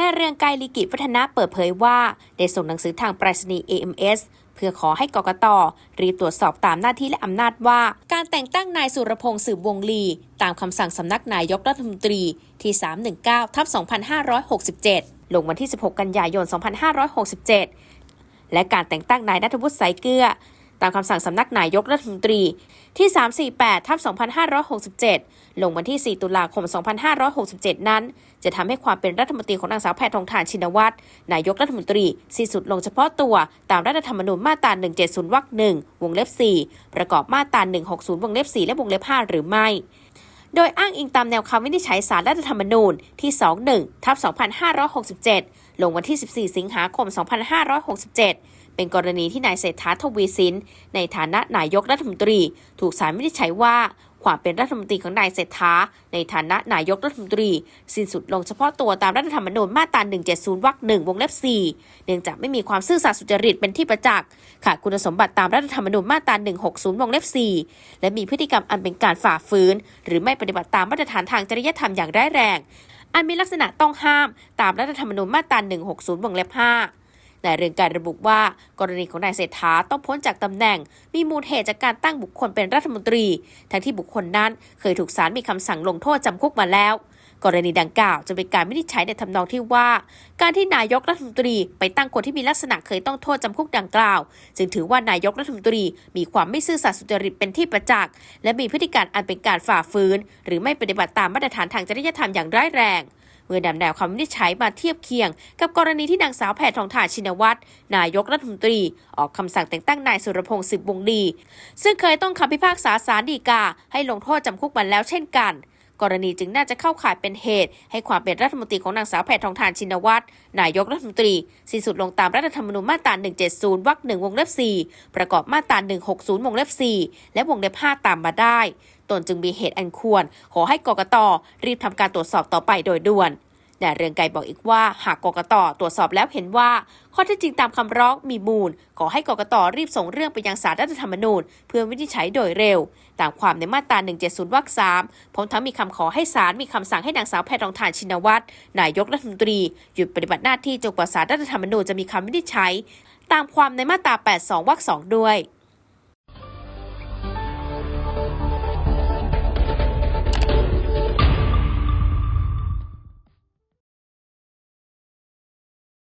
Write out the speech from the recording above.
นายเรืองไกรลีกิจวัฒนะเปิดเผยว่า ได้ส่งหนังสือทางไปรษณีย์ AMS เพื่อขอให้กกตรีบตรวจสอบตามหน้าที่และอำนาจว่า การแต่งตั้งนายสุรพงษ์สืบวงลี ตามคำสั่งสำนักนายกรัฐมนตรีที่ 319ทับ2567 ลงวันที่ 16 กันยายน 2567 และการแต่งตั้งนายนัทวุฒิสายเกลือ ตามคำสั่งสำนักนายกรัฐมนตรีที่ 348ทับ2567 ลงวันที่ 4 ตุลาคม 2567 นั้น จะทำให้ความเป็นรัฐมนตรีของนางสาวแพทองทานชินวัตรนายกรัฐมนตรีสิ้นสุดลงเฉพาะตัวตามรัฐธรรมนูญมาตรา 170 วรรคหนึ่งวงเล็บ 4 ประกอบมาตรา 160 วงเล็บ 4 และวงเล็บ 5 หรือไม่โดยอ้างอิงตามแนวคำวินิจฉัยสารรัฐธรรมนูญที่ 21 ทับ 2567 ลงวันที่ 14 สิงหาคม 2567 เป็นกรณีที่นายเศรษฐาทวีสิน ในฐานะนายกรัฐมนตรี ถูกสารวินิจฉัยว่า ความเป็นรัฐมนตรีของนายเศรษฐา ในฐานะนายกรัฐมนตรี สิ้นสุดลงเฉพาะตัวตามรัฐธรรมนูญมาตรา 170 วรรคหนึ่งวงเล็บ 4 เนื่องจากไม่มีความซื่อสัตย์สุจริตเป็นที่ประจักษ์ขาดคุณสมบัติตามรัฐธรรมนูญมาตรา 160 วงเล็บ 4 และมีพฤติกรรมอันเป็นการฝ่าฝืน หรือไม่ปฏิบัติตามมาตรฐานทางจริยธรรมอย่างร้ายแรงอันมีลักษณะต้องห้ามตามรัฐธรรมนูญมาตรา 160 วงเล็บ 5 นายเรืองการระบุว่า กรณีของนายเศรษฐาต้องพ้นจากตำแหน่ง มีมูลเหตุจากการตั้งบุคคลเป็นรัฐมนตรี ทั้งที่บุคคลนั้นเคยถูกศาลมีคำสั่งลงโทษจำคุกมาแล้ว กรณีดังกล่าวจะเป็นการวินิจฉัยในทำนองที่ว่า การที่นายกรัฐมนตรีไปตั้งคนที่มีลักษณะเคยต้องโทษจำคุกดังกล่าว จึงถือว่านายกรัฐมนตรีมีความไม่ซื่อสัตย์สุจริตเป็นที่ประจักษ์และมีพฤติการอันเป็นการฝ่าฝืน หรือไม่ปฏิบัติตามมาตรฐานทางจริยธรรมอย่างร้ายแรง เมื่อนำแนวคำวินิจฉัยมาเทียบเคียง กับกรณีที่นางสาวแพทองทานชินวัตรนายกรัฐมนตรี ออกคำสั่งแต่งตั้งนายสุรพงศ์สืบวงดี ซึ่งเคยต้องคำพิพากษาศาลฎีกาให้ลงโทษจำคุกมาแล้วเช่นกัน กรณีจึงน่าจะเข้าข่ายเป็นเหตุ ให้ความเป็นรัฐมนตรีของนางสาวแพทองทานชินวัตรนายกรัฐมนตรีสิ้นสุดลงตามรัฐธรรมนูญมาตรา 170 วรรคหนึ่งวงเล็บ 4 ประกอบมาตรา 160 วงเล็บ 4 และวงเล็บ 5 ตามมาได้ ตนจึงมีเหตุอันควร ขอให้กกตรีบทำการตรวจสอบต่อไปโดยด่วน นายเรืองไกรบอกอีกว่าหากกกตตรวจสอบแล้วเห็นว่า ข้อเท็จจริงตามคำร้องมีมูล ขอให้กกตรีบส่งเรื่องไปยังศาลรัฐธรรมนูญ เพื่อวินิจฉัยโดยเร็ว ตามความในมาตรา 170 วรรค3พร้อมทั้งมีคำขอให้ศาลมีคำสั่งให้นางสาวแพทองทานชินวัตรนายกรัฐมนตรี หยุดปฏิบัติหน้าที่จนกว่าศาลรัฐธรรมนูญจะมีคำวินิจฉัย ตามความในมาตรา 82 วรรค2ด้วย